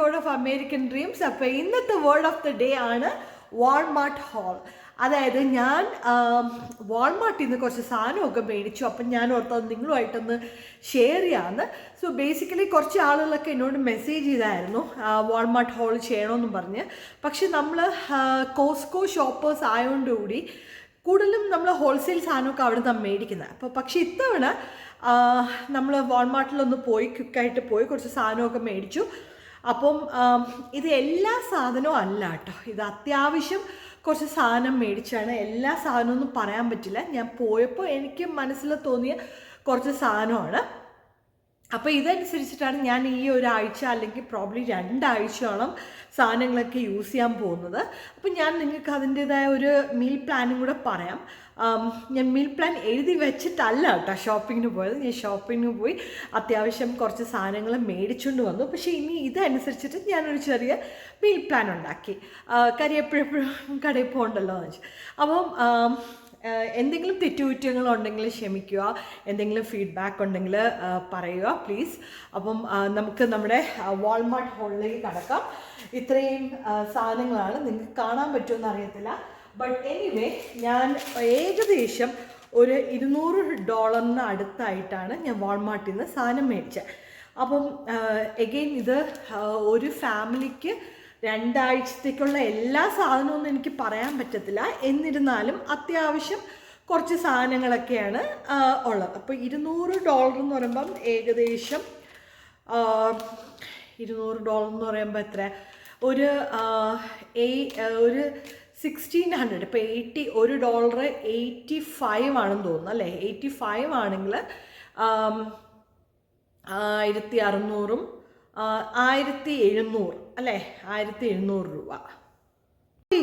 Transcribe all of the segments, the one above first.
Episode of American dreams അപ്പോൾ ഇന്നത്തെ word of the day ആണ് വാൾമാർട്ട് ഹോൾ അതായത് ഞാൻ വാൾമാർട്ടിൽ നിന്ന് കുറച്ച് സാധനമൊക്കെ മേടിച്ചു. അപ്പം ഞാൻ ഓർത്തത് നിങ്ങളുമായിട്ടൊന്ന് ഷെയർ ചെയ്യാമെന്ന് സോ ബേസിക്കലി കുറച്ച് ആളുകളൊക്കെ എന്നോട് മെസ്സേജ് ചെയ്തായിരുന്നു വാൾമാർട്ട് ഹോൾ ചെയ്യണമെന്നും പറഞ്ഞ്. പക്ഷെ നമ്മൾ കോസ്കോ ഷോപ്പേഴ്സ് ആയതുകൊണ്ടുകൂടി കൂടുതലും നമ്മൾ ഹോൾസെയിൽ സാധനമൊക്കെ അവിടെ നിന്നാണ് മേടിക്കുന്നത് അപ്പോൾ പക്ഷേ ഇത്തവണ നമ്മൾ വാൾമാർട്ടിലൊന്ന് പോയി ക്വിക്കായിട്ട് പോയി കുറച്ച് സാധനമൊക്കെ മേടിച്ചു. അപ്പം ഇത് എല്ലാ സാധനവും അല്ല കേട്ടോ. ഇത് അത്യാവശ്യം കുറച്ച് സാധനം മേടിച്ചാണ്. എല്ലാ സാധനവും പറയാൻ പറ്റില്ല. ഞാൻ പോയപ്പോൾ എനിക്ക് മനസ്സിൽ തോന്നിയ കുറച്ച് സാധനമാണ്. അപ്പോൾ ഇതനുസരിച്ചിട്ടാണ് ഞാൻ ഈ ഒരാഴ്ച അല്ലെങ്കിൽ പ്രോബ്ലി രണ്ടാഴ്ചയോളം സാധനങ്ങളൊക്കെ യൂസ് ചെയ്യാൻ പോകുന്നത്. അപ്പോൾ ഞാൻ നിങ്ങൾക്ക് അതിന്റേതായ ഒരു മീൽ പ്ലാനും കൂടെ പറയാം. ഞാൻ മീൽ പ്ലാൻ എഴുതി വെച്ചിട്ടല്ല കേട്ടോ ഷോപ്പിങ്ങിന് പോയത്. ഞാൻ ഷോപ്പിങ്ങിന് പോയി അത്യാവശ്യം കുറച്ച് സാധനങ്ങൾ മേടിച്ചുകൊണ്ട് വന്നു. പക്ഷേ ഇനി ഇതനുസരിച്ചിട്ട് ഞാനൊരു ചെറിയ മീൽ പ്ലാൻ ഉണ്ടാക്കി. കാര്യം എപ്പോഴെപ്പോഴും കടയിൽ പോകണ്ടല്ലോ എന്ന് വെച്ചു. അപ്പം എന്തെങ്കിലും തെറ്റുകുറ്റങ്ങളുണ്ടെങ്കിൽ ക്ഷമിക്കുക. എന്തെങ്കിലും ഫീഡ്ബാക്ക് ഉണ്ടെങ്കിൽ പറയുക പ്ലീസ് അപ്പം നമുക്ക് നമ്മുടെ വാൾമാർട്ട് ഹോളിലേക്ക് കടക്കാം. ഇത്രയും സാധനങ്ങളാണ്. നിങ്ങൾക്ക് കാണാൻ പറ്റുമെന്ന് അറിയത്തില്ല. ബട്ട് എനിവേ ഞാൻ ഏകദേശം ഒരു ഇരുന്നൂറ് ഡോളറിന് അടുത്തായിട്ടാണ് ഞാൻ വാൾമാർട്ടിൽ നിന്ന് സാധനം മേടിച്ചത്. അപ്പം എഗെയിൻ ഇത് ഒരു ഫാമിലിക്ക് രണ്ടാഴ്ചത്തേക്കുള്ള എല്ലാ സാധനവും എനിക്ക് പറയാൻ പറ്റത്തില്ല. എന്നിരുന്നാലും അത്യാവശ്യം കുറച്ച് സാധനങ്ങളൊക്കെയാണ് ഉള്ളത്. അപ്പോൾ ഇരുന്നൂറ് ഡോളർ എന്ന് പറയുമ്പം ഏകദേശം ഇരുന്നൂറ് ഡോളർ എന്ന് പറയുമ്പോൾ എത്ര? ഒരു ഒരു സിക്സ്റ്റീൻ ഹൺഡ്രഡ് ഇപ്പോൾ എയ്റ്റി ഒരു ഡോളർ എയ്റ്റി ഫൈവ് ആണെന്ന് തോന്നുന്നു അല്ലേ? എയ്റ്റി ഫൈവ് ആണെങ്കിൽ ആയിരത്തി അറുന്നൂറും ആയിരത്തി എഴുന്നൂറ്. അല്ലേ? ആയിരത്തി എഴുന്നൂറ് രൂപ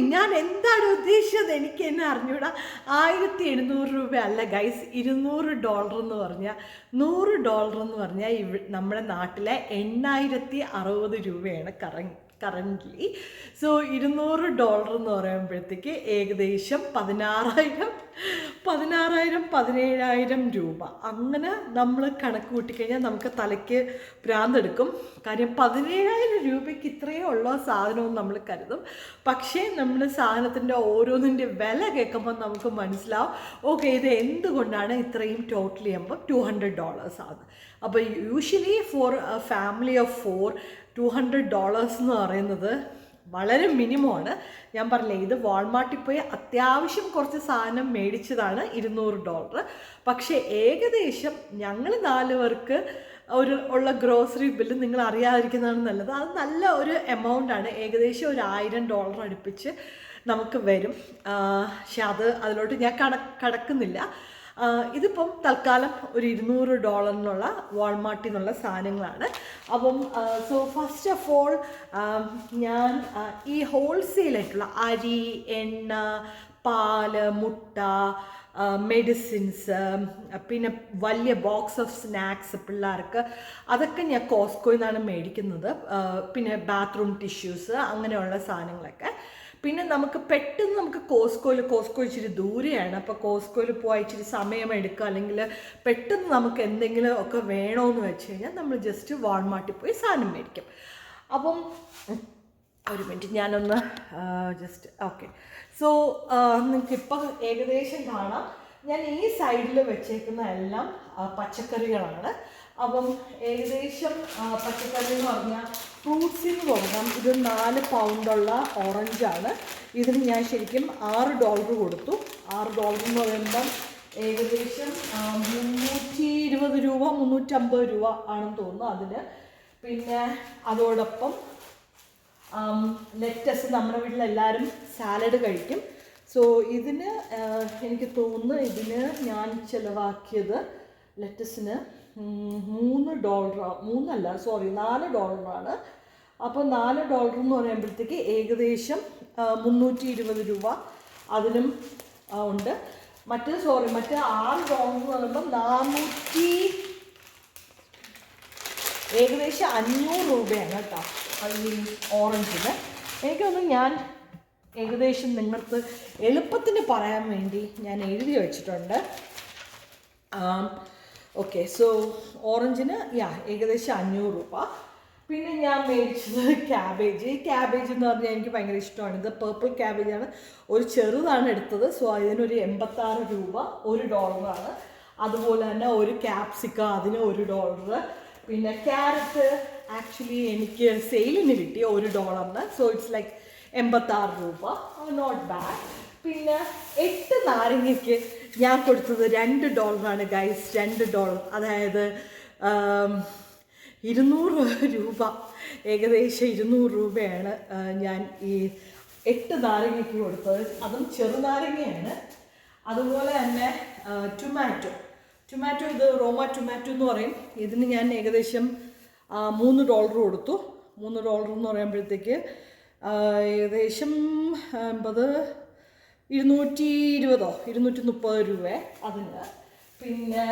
ഞാൻ എന്താണ് ഉദ്ദേശിച്ചത്? എനിക്ക് എന്നെ അറിഞ്ഞൂടാ. ആയിരത്തി എഴുന്നൂറ് രൂപ അല്ല ഗൈസ് ഇരുന്നൂറ് ഡോളർ എന്ന് പറഞ്ഞാൽ നൂറ് ഡോളർ എന്ന് പറഞ്ഞാൽ ഇവ നമ്മുടെ നാട്ടിലെ എണ്ണായിരത്തി അറുപത് രൂപയാണ് കറ കറന്റ്ലി സോ ഇരുന്നൂറ് ഡോളർ എന്ന് പറയുമ്പോഴത്തേക്ക് ഏകദേശം പതിനാറായിരം പതിനാറായിരം പതിനേഴായിരം രൂപ. അങ്ങനെ നമ്മൾ കണക്ക് കൂട്ടിക്കഴിഞ്ഞാൽ നമുക്ക് തലയ്ക്ക് പ്രാന്തെടുക്കും കാര്യം പതിനേഴായിരം രൂപയ്ക്ക് ഇത്രയേ ഉള്ള സാധനവും നമ്മൾ കരുതും. പക്ഷേ നമ്മൾ സാധനത്തിന്റെ ഓരോന്നിന്റെ വില കേൾക്കുമ്പോൾ നമുക്ക് മനസ്സിലാവും ഓക്കെ ഇത് എന്തുകൊണ്ടാണ് ഇത്രയും ടോട്ടലി ചെയ്യുമ്പോൾ ടു ഹൺഡ്രഡ് ഡോളേഴ്സ് ആണ്. അപ്പോൾ usually for family of four two hundred dollars എന്ന് പറയുന്നത് വളരെ മിനിമമാണ് ഞാൻ പറഞ്ഞില്ലേ ഇത് വാൾമാർട്ടിൽ പോയി അത്യാവശ്യം കുറച്ച് സാധനം മേടിച്ചതാണ് ഇരുന്നൂറ് ഡോളർ പക്ഷേ ഏകദേശം ഞങ്ങൾ നാല് പേർക്ക് ഒരു ഉള്ള ഗ്രോസറി ബില്ല് നിങ്ങൾ അറിയാതിരിക്കുന്നതാണ് നല്ലത്. അത് നല്ല ഒരു എമൗണ്ട് ആണ്. ഏകദേശം ഒരു ആയിരം ഡോളർ അടുപ്പിച്ച് നമുക്ക് വരും. പക്ഷെ അത് അതിലോട്ട് ഞാൻ കട കടക്കുന്നില്ല. ഇതിപ്പം തൽക്കാലം ഒരു ഇരുന്നൂറ് ഡോളറിനുള്ള വാൾമാർട്ടിൽ നിന്നുള്ള സാധനങ്ങളാണ്. അപ്പം സോ ഫസ്റ്റ് ഓഫ് ഓൾ ഞാൻ ഈ ഹോൾസെയിലായിട്ടുള്ള അരി എണ്ണ പാൽ മുട്ട മെഡിസിൻസ് പിന്നെ വലിയ ബോക്സ് ഓഫ് സ്നാക്സ് പിള്ളേർക്ക് അതൊക്കെ ഞാൻ കോസ്കോയിൽ നിന്നാണ് മേടിക്കുന്നത്. പിന്നെ ബാത്റൂം ടിഷ്യൂസ് അങ്ങനെയുള്ള സാധനങ്ങളൊക്കെ. പിന്നെ നമുക്ക് പെട്ടെന്ന് നമുക്ക് കോസ്കോയിൽ കോസ്കോ ഇച്ചിരി ദൂരെയാണ്. അപ്പോൾ കോസ്കോയിൽ പോയി ഇച്ചിരി സമയം എടുക്കുക. അല്ലെങ്കിൽ പെട്ടെന്ന് നമുക്ക് എന്തെങ്കിലും ഒക്കെ വേണമെന്ന് വെച്ച് കഴിഞ്ഞാൽ നമ്മൾ ജസ്റ്റ് വാൾമാർട്ടിൽ പോയി സാധനം മേടിക്കും. അപ്പം ഒരു മിനിറ്റ് ഞാനൊന്ന് ജസ്റ്റ് ഓക്കെ സോ നിങ്ങൾക്ക് ഇപ്പം ഏകദേശം കാണാം. ഞാൻ ഈ സൈഡിൽ വെച്ചേക്കുന്ന എല്ലാം പച്ചക്കറികളാണ്. അപ്പം ഏകദേശം പച്ചക്കറി എന്ന് പറഞ്ഞാൽ ഫ്രൂട്ട്സിന് തുടങ്ങാം ഇത് നാല് പൗണ്ടുള്ള ഓറഞ്ചാണ് ഇതിന് ഞാൻ ശരിക്കും ആറ് ഡോളർ കൊടുത്തു. ആറ് ഡോളർ എന്ന് പറയുമ്പം ഏകദേശം മുന്നൂറ്റി ഇരുപത് രൂപ മുന്നൂറ്റമ്പത് രൂപ ആണെന്ന് തോന്നുന്നു അതിന് പിന്നെ അതോടൊപ്പം ലെറ്റസ് നമ്മുടെ വീട്ടിൽ എല്ലാവരും സാലഡ് കഴിക്കും. സോ ഇതിന് എനിക്ക് തോന്നുന്നു ഇതിന് ഞാൻ ചിലവാക്കിയത് ലെറ്റസിന് മൂന്ന് ഡോളർ മൂന്നല്ല സോറി നാല് ഡോളറാണ് അപ്പോൾ നാല് ഡോളർ എന്ന് പറയുമ്പോഴത്തേക്ക് ഏകദേശം മുന്നൂറ്റി ഇരുപത് രൂപ അതിനും ഉണ്ട്. മറ്റ് സോറി മറ്റ് ആറ് ഡോളർ എന്ന് പറയുമ്പോൾ നാനൂറ്റി ഏകദേശം അഞ്ഞൂറ് രൂപയാണ് കേട്ടോ ഈ ഓറഞ്ചിന് എനിക്കൊന്ന് ഞാൻ ഏകദേശം നിങ്ങൾക്ക് എളുപ്പത്തിന് പറയാൻ വേണ്ടി ഞാൻ എഴുതി വച്ചിട്ടുണ്ട്. ഓക്കെ സോ ഓറഞ്ചിന് യാ ഏകദേശം അഞ്ഞൂറ് രൂപ. പിന്നെ ഞാൻ മേടിച്ചത് ക്യാബേജ് ഈ ക്യാബേജ് എന്ന് പറഞ്ഞാൽ എനിക്ക് ഭയങ്കര ഇഷ്ടമാണ്. ഇത് പേർപ്പിൾ ക്യാബേജാണ് ഒരു ചെറുതാണ് എടുത്തത്. സോ അതിനൊരു എൺപത്താറ് രൂപ ഒരു ഡോളറാണ് അതുപോലെ തന്നെ ഒരു ക്യാപ്സിക്ക അതിന് ഒരു ഡോളർ പിന്നെ ക്യാരറ്റ് ആക്ച്വലി എനിക്ക് സെയിലിന് കിട്ടി ഒരു ഡോളറിന് സോ ഇറ്റ്സ് ലൈക്ക് എൺപത്താറ് രൂപ. നോട്ട് ബാഡ് പിന്നെ എട്ട് നാരങ്ങയ്ക്ക് ഞാൻ കൊടുത്തത് രണ്ട് ഡോളറാണ് ഗൈസ് രണ്ട് ഡോളർ അതായത് ആം, ഇരുന്നൂറ് രൂപ ഏകദേശം ഇരുന്നൂറ് രൂപയാണ് ഞാൻ ഈ എട്ട് നാരങ്ങയ്ക്ക് കൊടുത്തത്. അതും ചെറുനാരങ്ങയാണ് അതുപോലെ തന്നെ ടൊമാറ്റോ ടൊമാറ്റോ ഇത് റോമ ടൊമാറ്റോ എന്ന് പറയും. ഇതിന് ഞാൻ ഏകദേശം മൂന്ന് ഡോളർ കൊടുത്തു. മൂന്ന് ഡോളർ എന്ന് പറയുമ്പോഴത്തേക്ക് ഏകദേശം അമ്പത് ഇരുന്നൂറ്റി ഇരുപതോ ഇരുന്നൂറ്റി മുപ്പത് രൂപ അതിന്. പിന്നെ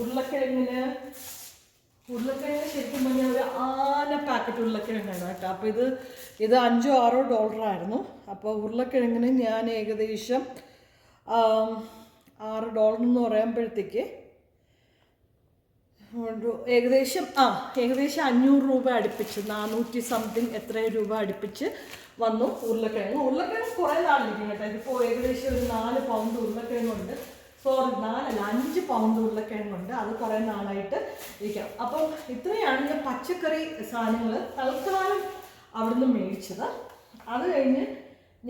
ഉരുളക്കിഴങ്ങിന് ഉരുളക്കിഴങ്ങ് ശരിക്കും പറഞ്ഞാൽ ഒരു ആന പാക്കറ്റ് ഉരുളക്കിഴങ്ങാണ് കേട്ടോ. അപ്പോൾ ഇത് ഇത് അഞ്ചോ ആറോ ഡോളറായിരുന്നു അപ്പോൾ ഉരുളക്കിഴങ്ങിന് ഞാൻ ഏകദേശം ആറ് ഡോളർ എന്ന് പറയുമ്പോഴത്തേക്ക് ഏകദേശം ആ ഏകദേശം അഞ്ഞൂറ് രൂപ അടുപ്പിച്ച് നാനൂറ്റി സംതിങ് എത്ര രൂപ അടുപ്പിച്ച് വന്നു ഉരുളക്കിഴങ്ങ്. ഉരുളക്കിഴങ്ങ് കുറേ നാളിരിക്കും കേട്ടോ. ഇതിപ്പോൾ ഏകദേശം ഒരു നാല് പൗണ്ട് ഉരുളക്കിഴങ്ങുണ്ട്. സോറി നാലല്ല അഞ്ച് പൗണ്ട് ഉരുളക്കിഴങ്ങുണ്ട്. അത് കുറേ നാളായിട്ട് ഇരിക്കാം. അപ്പം ഇത്രയാണ് ഞാൻ പച്ചക്കറി സാധനങ്ങൾ തൽക്കാലം അവിടുന്ന് മേടിച്ചത്. അത് കഴിഞ്ഞ്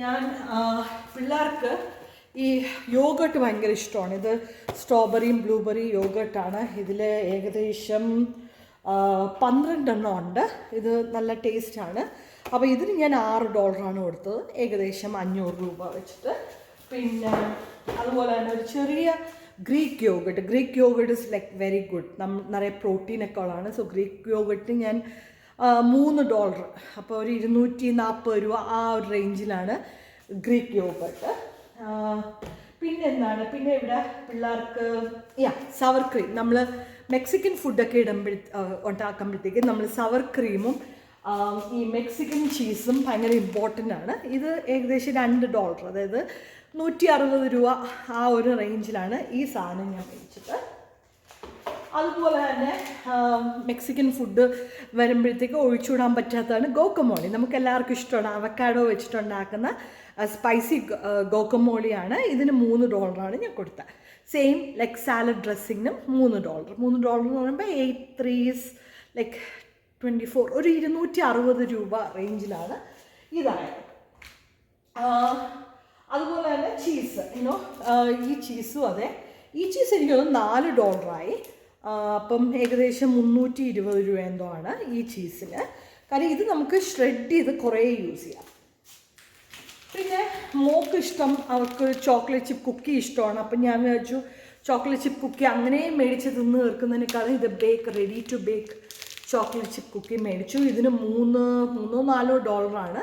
ഞാൻ പിള്ളേർക്ക് ഈ യോഗട്ട് ഭയങ്കര ഇഷ്ടമാണ്. ഇത് സ്ട്രോബെറിയും ബ്ലൂബെറി യോഗട്ടാണ്. ഇതിൽ ഏകദേശം പന്ത്രണ്ടെണ്ണം ഉണ്ട്. ഇത് നല്ല ടേസ്റ്റാണ് അപ്പോൾ ഇതിന് ഞാൻ ആറ് ഡോളറാണ് കൊടുത്തത്. ഏകദേശം അഞ്ഞൂറ് രൂപ വെച്ചിട്ട്. പിന്നെ അതുപോലെ തന്നെ ഒരു ചെറിയ Greek yogurt Greek yogurt is like very good നം നിറയെ പ്രോട്ടീനൊക്കെ ഉള്ളതാണ്. സോ ഗ്രീക്ക് യോഗട്ട് ഞാൻ മൂന്ന് ഡോളർ അപ്പോൾ ഒരു ഇരുന്നൂറ്റി നാൽപ്പത് രൂപ ആ ഒരു റേഞ്ചിലാണ് ഗ്രീക്ക് യോഗട്ട് പിന്നെ എന്താണ്? പിന്നെ ഇവിടെ പിള്ളേർക്ക് യാ സവർ ക്രീം നമ്മൾ മെക്സിക്കൻ ഫുഡൊക്കെ ഇടുമ്പോഴ ഉണ്ടാക്കുമ്പോഴത്തേക്ക് നമ്മൾ സവർ ക്രീമും ഈ മെക്സിക്കൻ ചീസും ഭയങ്കര ഇമ്പോർട്ടന്റ് ആണ്. ഇത് ഏകദേശം രണ്ട് ഡോളർ അതായത് നൂറ്റി അറുപത് രൂപ ആ ഒരു റേഞ്ചിലാണ് ഈ സാധനം ഞാൻ മേടിച്ചത്. അതുപോലെ തന്നെ മെക്സിക്കൻ ഫുഡ് വരുമ്പോഴത്തേക്ക് ഒഴിച്ചുവിടാൻ പറ്റാത്തതാണ് ഗോക്കമോളി. നമുക്ക് എല്ലാവർക്കും ഇഷ്ടമാണ് അവക്കാഡോ വെച്ചിട്ടുണ്ടാക്കുന്ന സ്പൈസി ഗോക്കമോളിയാണ്. ഇതിന് മൂന്ന് ഡോളറാണ് ഞാൻ കൊടുത്തത്. സെയിം ലൈക്ക് സാലഡ് ഡ്രസ്സിങ്ങിനും മൂന്ന് ഡോളർ മൂന്ന് ഡോളർ എന്ന് പറയുമ്പോൾ eight threes like twenty four ഒരു ഇരുന്നൂറ്റി അറുപത് രൂപ റേഞ്ചിലാണ് ആ, അതുപോലെ തന്നെ ചീസ് യുനോ ഈ ചീസും അതെ. ഈ ചീസ് എനിക്ക് തോന്നുന്നു നാല് ഡോളറായി അപ്പം ഏകദേശം മുന്നൂറ്റി ഇരുപത് രൂപ എന്തോ ആണ് ഈ ചീസിന് കാര്യം ഇത് നമുക്ക് ഷ്രെഡ് ചെയ്ത് കുറേ യൂസ് ചെയ്യാം. പിന്നെ മോക്ക് ഇഷ്ടം അവർക്ക് ചോക്ലേറ്റ് ചിപ്പ് കുക്കി ഇഷ്ടമാണ്. അപ്പം ഞാൻ വിചാരിച്ചു ചോക്ലേറ്റ് ചിപ്പ് കുക്കി അങ്ങനെ മേടിച്ച് തിന്ന് തീർക്കുന്നതിനേക്കാളും ഇത് bake ready to bake chocolate chip cookie മേടിച്ചു. ഇതിന് മൂന്ന് മൂന്നോ നാലോ ഡോളറാണ്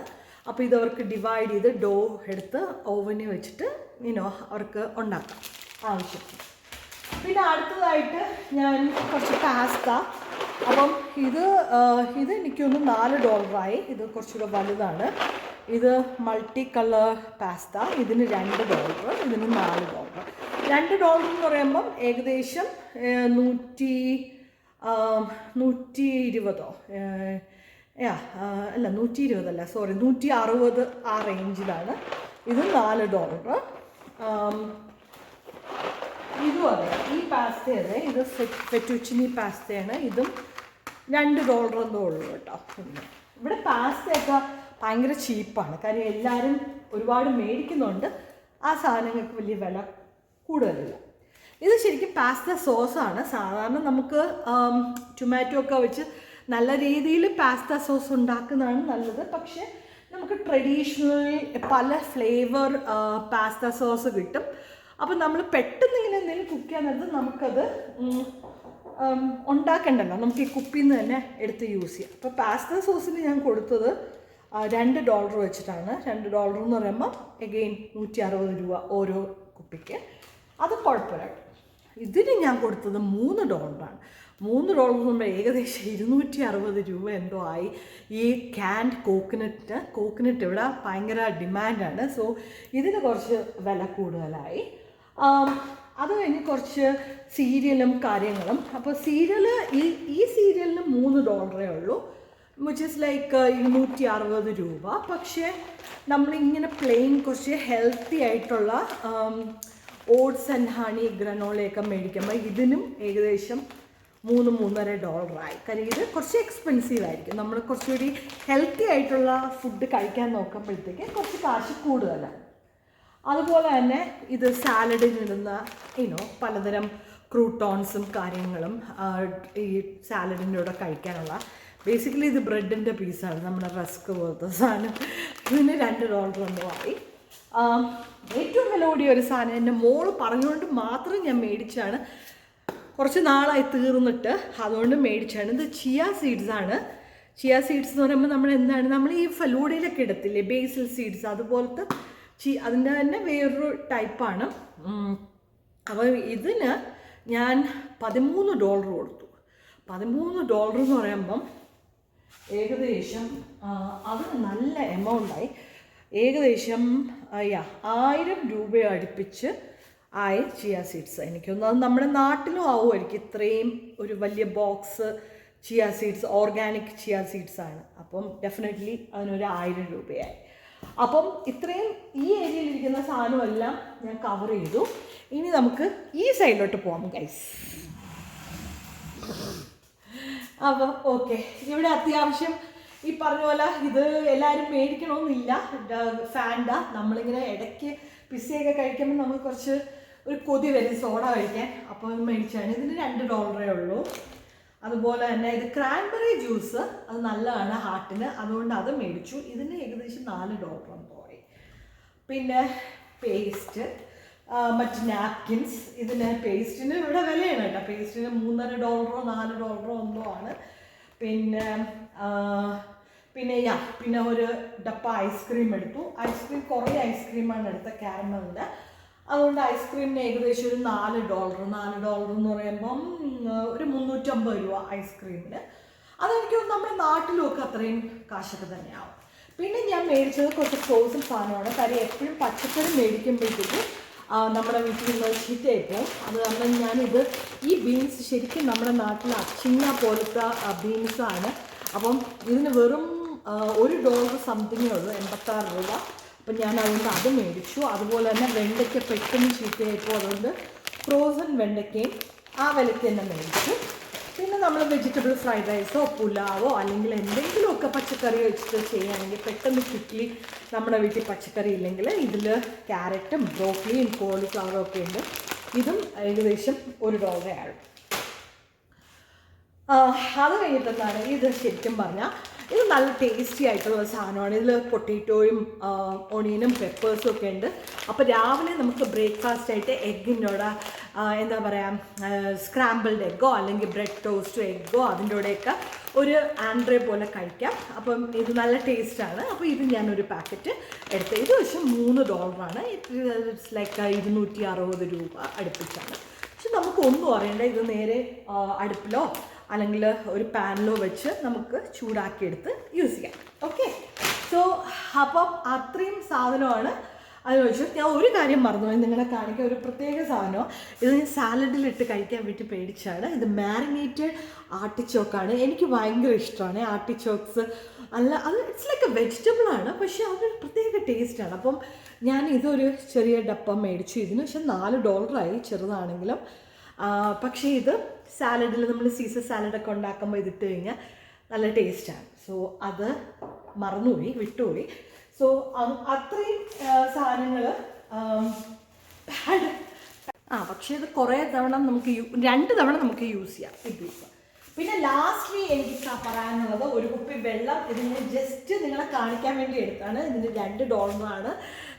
അപ്പോൾ ഇത് അവർക്ക് ഡിവൈഡ് ചെയ്ത് ഡോ എടുത്ത് ഓവനിൽ വെച്ചിട്ട് ഇനോ അവർക്ക് ഉണ്ടാക്കാം ആവശ്യത്തിന്. പിന്നെ അടുത്തതായിട്ട് ഞാൻ കുറച്ച് പാസ്ത അപ്പം ഇത് ഇത് എനിക്കൊന്ന് നാല് ഡോളറായി ഇത് കുറച്ചുകൂടെ വലുതാണ്. ഇത് മൾട്ടി കളർ പാസ്ത ഇതിന് രണ്ട് ഡോളർ ഇതിന് നാല് ഡോളർ രണ്ട് ഡോളർ എന്ന് പറയുമ്പം ഏകദേശം നൂറ്റി നൂറ്റി ഇരുപതോ യാ അല്ല നൂറ്റി ഇരുപതല്ല സോറി നൂറ്റി അറുപത് ആ റേഞ്ചിലാണ് ഇത് നാല് ഡോളർ ഇതും അതെ ഈ പാസ്ത അതെ ഇത് ഫെറ്റുച്ചിനി പാസ്തയാണ് ഇതും രണ്ട് ഡോളർ എന്തോ ഉള്ളൂ കേട്ടോ. ഇവിടെ പാസ്തയൊക്കെ ഭയങ്കര ചീപ്പാണ് കാര്യം എല്ലാവരും ഒരുപാട് മേടിക്കുന്നുണ്ട്. ആ സാധനങ്ങൾക്ക് വലിയ വില കൂടുതലില്ല. ഇത് ശരിക്കും പാസ്ത സോസാണ് സാധാരണ നമുക്ക് ടൊമാറ്റോ ഒക്കെ വെച്ച് നല്ല രീതിയിൽ പാസ്ത സോസ് ഉണ്ടാക്കുന്നതാണ് നല്ലത്. പക്ഷേ നമുക്ക് ട്രഡീഷണൽ പല ഫ്ലേവർ പാസ്ത സോസ് കിട്ടും. അപ്പോൾ നമ്മൾ പെട്ടെന്ന് ഇങ്ങനെ എന്തെങ്കിലും കുക്ക് ചെയ്യാൻ നമുക്കത് ഉണ്ടാക്കണ്ടല്ലോ. നമുക്ക് ഈ കുപ്പിയിൽ നിന്ന് തന്നെ എടുത്ത് യൂസ് ചെയ്യാം. അപ്പോൾ പാസ്ത സോസിന് ഞാൻ കൊടുത്തത് രണ്ട് ഡോളർ വെച്ചിട്ടാണ്. രണ്ട് ഡോളർ എന്ന് പറയുമ്പോൾ എഗെയിൻ നൂറ്റി അറുപത് രൂപ ഓരോ കുപ്പിക്ക്. അത് കുഴപ്പമില്ല. ഇതിന് ഞാൻ കൊടുത്തത് മൂന്ന് ഡോളറാണ് മൂന്ന് റോൾ കൊണ്ട് ഏകദേശം ഇരുന്നൂറ്റി അറുപത് രൂപ എന്തോ ആയി. ഈ ക്യാൻഡ് കോക്കനട്ട് കോക്കനട്ട് ഇവിടെ ഭയങ്കര ഡിമാൻഡാണ് സോ ഇതിന് കുറച്ച് വില കൂടുതലായി. അത് കഴിഞ്ഞ് കുറച്ച് സീരിയലും കാര്യങ്ങളും. അപ്പോൾ സീരിയൽ ഈ ഈ സീരിയലിന് മൂന്ന് ഡോളറേ ഉള്ളൂ. വിച്ച് ഇസ് ലൈക്ക് ഇരുന്നൂറ്റി അറുപത് രൂപ. പക്ഷേ നമ്മളിങ്ങനെ പ്ലെയിൻ കുറച്ച് ഹെൽത്തി ആയിട്ടുള്ള ഓട്സ് ആൻഡ് ഹണി ഗ്രനോളയൊക്കെ മേടിക്കുമ്പോൾ ഇതിനും ഏകദേശം മൂന്ന് മൂന്നര ഡോളറായി. കാര്യം ഇത് കുറച്ച് എക്സ്പെൻസീവ് ആയിരിക്കും. നമ്മൾ കുറച്ചുകൂടി ഹെൽത്തി ആയിട്ടുള്ള ഫുഡ് കഴിക്കാൻ നോക്കുമ്പോഴത്തേക്ക് കുറച്ച് കാശ് കൂടുതലാണ് അതുപോലെ തന്നെ ഇത് സാലഡിനിടുന്ന ഇനോ പലതരം ക്രൂട്ടോൺസും കാര്യങ്ങളും ഈ സാലഡിന്റെ കൂടെ കഴിക്കാനുള്ള. ബേസിക്കലി ഇത് ബ്രെഡിന്റെ പീസാണ് നമ്മുടെ റസ്ക് പോലത്തെ സാധനം. ഇതിന് രണ്ട് ഡോളർ ഒന്നുമായി ഏറ്റവും വില കൂടിയ ഒരു സാധനം എന്റെ മോൾ പറഞ്ഞുകൊണ്ട് മാത്രം ഞാൻ മേടിച്ചാണ്. കുറച്ച് നാളായി തീർന്നിട്ട് അതുകൊണ്ട് മേടിച്ചാണ്. ഇത് ചിയ സീഡ്സ് ആണ്. ചിയ സീഡ്സ് എന്ന് പറയുമ്പോൾ നമ്മൾ എന്താണ്? നമ്മൾ ഈ ഫലൂഡയിലൊക്കെ ഇടത്തില്ലേ? ബേസിൽ സീഡ്സ് അതുപോലത്തെ ചി അതിന്റെ തന്നെ വേറൊരു ടൈപ്പാണ് അപ്പോൾ ഇതിന് ഞാൻ പതിമൂന്ന് ഡോളർ കൊടുത്തു. പതിമൂന്ന് ഡോളർ എന്ന് പറയുമ്പം ഏകദേശം അത് നല്ല എമൗണ്ടായി ഏകദേശം യാ ആയിരം രൂപ അടുപ്പിച്ച് ആയി ചിയ സീഡ്സ് എനിക്കൊന്ന് അത് നമ്മുടെ നാട്ടിലും ആവുമായിരിക്കും. ഇത്രയും ഒരു വലിയ box chia seeds organic chia seeds ആണ്. അപ്പം ഡെഫിനറ്റ്ലി അതിനൊരു ആയിരം രൂപയായി. അപ്പം ഇത്രയും ഈ ഏരിയയിലിരിക്കുന്ന സാധനമെല്ലാം ഞാൻ കവർ ചെയ്തു. ഇനി നമുക്ക് ഈ സൈഡിലോട്ട് പോകാം ഗൈസ് അപ്പം ഓക്കെ ഇവിടെ അത്യാവശ്യം ഈ പറഞ്ഞ പോലെ ഇത് എല്ലാവരും മേടിക്കണമെന്നില്ല. ഫാൻഡ. നമ്മളിങ്ങനെ ഇടയ്ക്ക് പിസയൊക്കെ കഴിക്കുമ്പോൾ നമുക്ക് കുറച്ച് ഒരു കൊതി വരും സോഡ കഴിക്കാൻ. അപ്പോൾ മേടിച്ചാണ്. ഇതിന് രണ്ട് ഡോളറേ ഉള്ളൂ. അതുപോലെ തന്നെ ഇത് ക്രാൻബെറി ജ്യൂസ് അത് നല്ലതാണ് ഹാർട്ടിന് അതുകൊണ്ട് അത് മേടിച്ചു. ഇതിന് ഏകദേശം നാല് ഡോളർ പോയി പിന്നെ പേസ്റ്റ് മറ്റ് നാപ്കിൻസ് ഇതിന് പേസ്റ്റിന് ഇവിടെ വിലയാണ് കേട്ടോ. പേസ്റ്റിന് മൂന്നര ഡോളറോ നാല് ഡോളറോ എന്തോ ആണ്. പിന്നെ പിന്നെ യാ പിന്നെ ഒരു ഡപ്പ ഐസ്ക്രീം എടുത്തു. ഐസ്ക്രീം കുറേ ഐസ്ക്രീമാണ് എടുത്ത ക്യാരമലിന്റെ അതുകൊണ്ട് ഐസ്ക്രീമിന് ഏകദേശം ഒരു നാല് ഡോളർ നാല് ഡോളർ എന്ന് പറയുമ്പം ഒരു മുന്നൂറ്റമ്പത് രൂപ ഐസ്ക്രീമിന്. അതെനിക്ക് നമ്മുടെ നാട്ടിലുമൊക്കെ അത്രയും കാശൊക്കെ തന്നെയാവും. പിന്നെ ഞാൻ മേടിച്ചത് കുറച്ച് ഫ്രോസൺ സാധനമാണ്. കാര്യം എപ്പോഴും പച്ചക്കറി മേടിക്കുമ്പോഴത്തേക്ക് നമ്മുടെ വീട്ടിൽ നിന്ന് ചീത്തയായി പോകും. അത് കാരണം ഞാനിത് ഈ ബീൻസ് ശരിക്കും നമ്മുടെ നാട്ടിലെ അച്ചിങ്ങ പോലത്തെ ബീൻസാണ് അപ്പം ഇതിന് വെറും ഒരു ഡോളർ സംതിങ്ങേ ഉള്ളൂ എൺപത്താറ് രൂപ. അപ്പം ഞാൻ അതുകൊണ്ട് അത് മേടിച്ചു. അതുപോലെ തന്നെ വെണ്ടയ്ക്ക പെട്ടെന്ന് ചീത്തയായപ്പോൾ അതുകൊണ്ട് ഫ്രോസൺ വെണ്ടയ്ക്കയും ആ വിലയ്ക്ക് തന്നെ മേടിച്ചു. പിന്നെ നമ്മൾ വെജിറ്റബിൾ ഫ്രൈഡ് റൈസോ പുലാവോ അല്ലെങ്കിൽ എന്തെങ്കിലുമൊക്കെ പച്ചക്കറി വെച്ചിട്ട് ചെയ്യുകയാണെങ്കിൽ പെട്ടെന്ന് ക്വിക്ക്ലി നമ്മുടെ വീട്ടിൽ പച്ചക്കറി ഇല്ലെങ്കിൽ ഇതിൽ ക്യാരറ്റും ബ്രോക്കലിയും കോളിഫ്ലവറും ഒക്കെ ഉണ്ട്. ഇതും ഏകദേശം ഒരു ഡോളറേ ആണ് ആ, അത് കഴിഞ്ഞിട്ടെന്താണ്? ഇത് ശരിക്കും പറഞ്ഞാൽ ഇത് നല്ല ടേസ്റ്റി ആയിട്ടുള്ള സാധനമാണ്. ഇതിൽ പൊട്ടേറ്റോയും ഒണിയനും പെപ്പേഴ്സും ഒക്കെ ഉണ്ട്. അപ്പോൾ രാവിലെ നമുക്ക് ബ്രേക്ക്ഫാസ്റ്റ് ആയിട്ട് എഗ്ഗിന്റെ എന്താ പറയുക സ്ക്രാമ്പിൾഡ് എഗ്ഗോ അല്ലെങ്കിൽ ബ്രെഡ് ടോസ്റ്റോ എഗ്ഗോ അതിന്റെ കൂടെയൊക്കെ ഒരു ആൻഡ്രേ പോലെ കഴിക്കാം. അപ്പം ഇത് നല്ല ടേസ്റ്റാണ് അപ്പോൾ ഇത് ഞാനൊരു പാക്കറ്റ് എടുത്ത് ഇത് പക്ഷേ മൂന്ന് ഡോളറാണ് ഇറ്റ്സ് ലൈക്ക് ഇരുന്നൂറ്റി അറുപത് രൂപ അടുപ്പിച്ചാണ്. പക്ഷെ നമുക്ക് ഒന്നും അറിയണ്ട. ഇത് നേരെ അടുപ്പിലോ അല്ലെങ്കിൽ ഒരു പാനിലോ വെച്ച് നമുക്ക് ചൂടാക്കിയെടുത്ത് യൂസ് ചെയ്യാം. ഓക്കെ സോ അപ്പം അത്രയും സാധനമാണ്. അത് വെച്ച് ഞാൻ ഒരു കാര്യം മറന്നു നിങ്ങളെ കാണിക്കാൻ ഒരു പ്രത്യേക സാധനം ഇത് ഞാൻ സാലഡിലിട്ട് കഴിക്കാൻ വേണ്ടി പേടിച്ചാണ്. ഇത് മാരിനേറ്റഡ് ആർട്ടിച്ചോക്കാണ് എനിക്ക് ഭയങ്കര ഇഷ്ടമാണ് ആർട്ടിച്ചോക്സ് അല്ല അത് ഇറ്റ്സ് ലൈക്ക് എ വെജിറ്റബിൾ ആണ് പക്ഷേ അതൊരു പ്രത്യേക ടേസ്റ്റാണ് അപ്പം ഞാൻ ഇതൊരു ചെറിയ ഡപ്പം മേടിച്ചു. ഇതിന് പക്ഷെ നാല് ഡോളറായി ചെറുതാണെങ്കിലും. പക്ഷേ ഇത് സാലഡിൽ നമ്മൾ സീസർ സാലഡൊക്കെ ഉണ്ടാക്കുമ്പോൾ ഇതിട്ട് കഴിഞ്ഞാൽ നല്ല ടേസ്റ്റാണ്. സോ അത് മറന്നുപോയി വിട്ടുപോയി. സോ അത്രയും സാധനങ്ങൾ ആ പക്ഷേ ഇത് കുറേ തവണ നമുക്ക് രണ്ട് തവണ നമുക്ക് യൂസ് ചെയ്യാം. പീസ് പിന്നെ ലാസ്റ്റ്ലി എനിക്ക് പറയാനുള്ളത് ഒരു കുപ്പി വെള്ളം ഇതിന് ജസ്റ്റ് നിങ്ങളെ കാണിക്കാൻ വേണ്ടി എടുത്താണ്. ഇതിന് രണ്ട് ഡോളറാണ്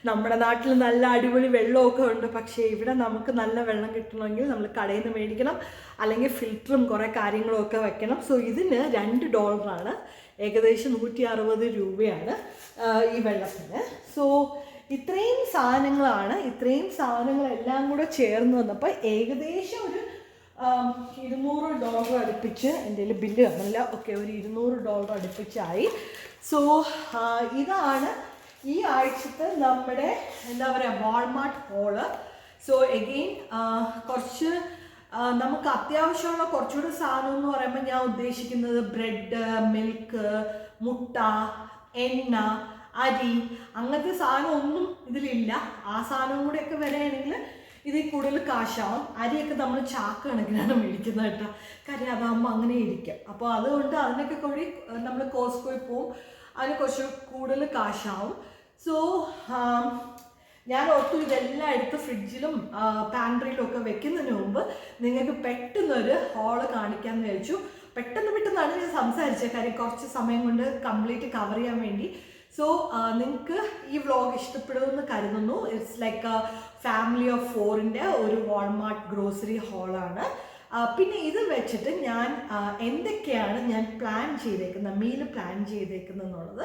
നമ്മുടെ നാട്ടിൽ നല്ല അടിപൊളി വെള്ളമൊക്കെ ഉണ്ട്. പക്ഷേ ഇവിടെ നമുക്ക് നല്ല വെള്ളം കിട്ടണമെങ്കിൽ നമ്മൾ കടയിൽ നിന്ന് മേടിക്കണം. അല്ലെങ്കിൽ ഫിൽറ്ററും കുറേ കാര്യങ്ങളും ഒക്കെ വെക്കണം. സോ ഇതിന് രണ്ട് ഡോളറാണ് ഏകദേശം നൂറ്റി അറുപത് രൂപയാണ് ഈ വെള്ളത്തിന്. സോ ഇത്രയും സാധനങ്ങളാണ്. ഇത്രയും സാധനങ്ങളെല്ലാം കൂടെ ചേർന്ന് വന്നപ്പോൾ ഏകദേശം ഒരു ഇരുന്നൂറ് ഡോളർ അടുപ്പിച്ച് എന്റെ ബില്ല് കാണില്ല ഓക്കെ ഒരു ഇരുന്നൂറ് ഡോളർ അടുപ്പിച്ചായി. സോ ഇതാണ് ഈ ആഴ്ചത്തെ നമ്മുടെ എന്താ പറയുക വാൾമാർട്ട് ഹോൾ സോ എഗെയിൻ കുറച്ച് നമുക്ക് അത്യാവശ്യമുള്ള കുറച്ചുകൂടി സാധനം എന്ന് പറയുമ്പോൾ ഞാൻ ഉദ്ദേശിക്കുന്നത് ബ്രെഡ് മിൽക്ക് മുട്ട എണ്ണ അരി അങ്ങനത്തെ സാധനം ഒന്നും ഇതിലില്ല. ആ സാധനം കൂടെയൊക്കെ വരികയാണെങ്കിൽ ഇതിൽ കൂടുതൽ കാശാവും. അരിയൊക്കെ നമ്മൾ ചാക്ക് കണക്കിനാണ് മേടിക്കുന്നത് കേട്ടോ. കാര്യം അതാകുമ്പോൾ അങ്ങനെ ഇരിക്കും. അപ്പോൾ അതുകൊണ്ട് അതിനൊക്കെ കൂടി നമ്മൾ കോസ്കോയിൽ പോവും. അതിന് കുറച്ച് കൂടുതൽ കാശാവും. സോ ഞാൻ ഓർത്തു ഇതെല്ലാം എടുത്ത് ഫ്രിഡ്ജിലും പാൻട്രിയിലും ഒക്കെ വെക്കുന്നതിന് മുമ്പ് നിങ്ങൾക്ക് പെട്ടെന്നൊരു ഹോൾ കാണിക്കാമെന്ന് വിചാരിച്ചു. പെട്ടെന്ന് പെട്ടെന്നാണ് ഞാൻ സംസാരിച്ചത്. കാര്യം കുറച്ച് സമയം കൊണ്ട് കംപ്ലീറ്റ് കവർ ചെയ്യാൻ വേണ്ടി. സോ നിങ്ങൾക്ക് ഈ വ്ളോഗ് ഇഷ്ടപ്പെടുമെന്ന് കരുതുന്നു. It's like a family of ഫോറിന്റെ ഒരു വാൾമാർട്ട് ഗ്രോസറി ഹാളാണ് പിന്നെ ഇത് വെച്ചിട്ട് ഞാൻ എന്തൊക്കെയാണ് ഞാൻ പ്ലാൻ ചെയ്തേക്കുന്നത് മീൽ പ്ലാൻ ചെയ്തേക്കുന്നത് എന്നുള്ളത്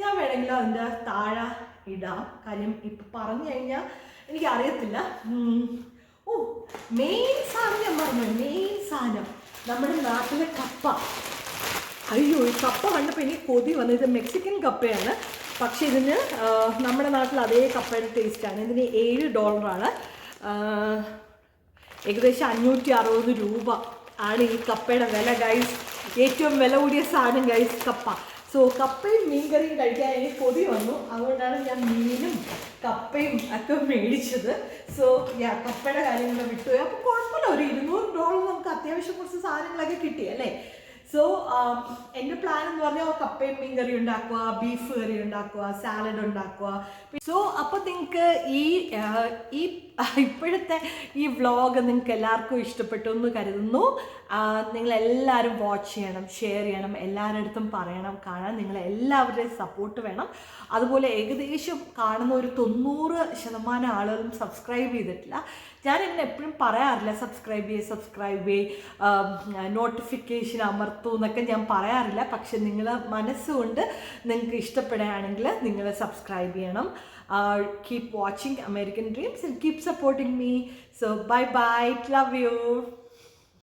ഞാൻ വേണമെങ്കിൽ അതിന്റെ താഴെ ഇടാം. കാര്യം ഇപ്പം പറഞ്ഞു കഴിഞ്ഞാൽ എനിക്ക് അറിയത്തില്ല ഓ മെയിൻ സാധനം ഞാൻ പറഞ്ഞു. മെയിൻ സാധനം നമ്മുടെ നാട്ടിലെ കപ്പ. അയ്യോ ഈ കപ്പ കണ്ടപ്പോൾ എനിക്ക് കൊതി വന്നു. ഇത് മെക്സിക്കൻ കപ്പയാണ്. പക്ഷെ ഇതിന് നമ്മുടെ നാട്ടിൽ അതേ കപ്പയുടെ ടേസ്റ്റാണ് ഇതിന് ഏഴ് ഡോളറാണ് ഏകദേശം അഞ്ഞൂറ്റി അറുപത് രൂപ ആണ് ഈ കപ്പയുടെ വില ഗൈസ് ഏറ്റവും വില കൂടിയ സാധനം ഗൈസ് കപ്പ. സോ കപ്പയും മീൻകറിയും കഴിക്കാൻ എനിക്ക് കൊതി വന്നു. അതുകൊണ്ടാണ് ഞാൻ മീനും കപ്പയും ഒക്കെ മേടിച്ചത്. സോ ഞാൻ കപ്പയുടെ കാര്യങ്ങൾ വിട്ടുപോയി അപ്പോൾ കുഴപ്പമില്ല. ഒരു ഇരുന്നൂറ് ഡോളർ നമുക്ക് അത്യാവശ്യം കുറച്ച് സാധനങ്ങളൊക്കെ കിട്ടി അല്ലേ? സോ എന്റെ പ്ലാൻ എന്ന് പറഞ്ഞാൽ കപ്പയും മീൻ കറി ഉണ്ടാക്കുക ബീഫ് കറി ഉണ്ടാക്കുക സാലഡ് ഉണ്ടാക്കുക. സോ അപ്പോൾ നിങ്ങൾക്ക് ഈ ഈ ഇപ്പോഴത്തെ ഈ വ്ളോഗ് നിങ്ങൾക്ക് എല്ലാവർക്കും ഇഷ്ടപ്പെട്ടു എന്ന് കരുതുന്നു. നിങ്ങൾ എല്ലാവരും വാച്ച് ചെയ്യണം ഷെയർ ചെയ്യണം എല്ലാവരുടെ അടുത്തും പറയണം കാണാൻ നിങ്ങൾ എല്ലാവരുടെയും സപ്പോർട്ട് വേണം. അതുപോലെ ഏകദേശം കാണുന്ന ഒരു തൊണ്ണൂറ് ശതമാനം ആളുകളും സബ്സ്ക്രൈബ് ചെയ്തിട്ടില്ല. ഞാൻ ഇങ്ങനെ എപ്പോഴും പറയാറില്ല സബ്സ്ക്രൈബ് ചെയ്യ് സബ്സ്ക്രൈബ് ചെയ്യ് നോട്ടിഫിക്കേഷൻ അമർത്തു എന്നൊക്കെ ഞാൻ പറയാറില്ല. പക്ഷെ നിങ്ങൾ മനസ്സുകൊണ്ട് നിങ്ങൾക്ക് ഇഷ്ടപ്പെടുകയാണെങ്കിൽ നിങ്ങൾ സബ്സ്ക്രൈബ് ചെയ്യണം. Keep watching American Dreams and keep supporting me so bye bye love you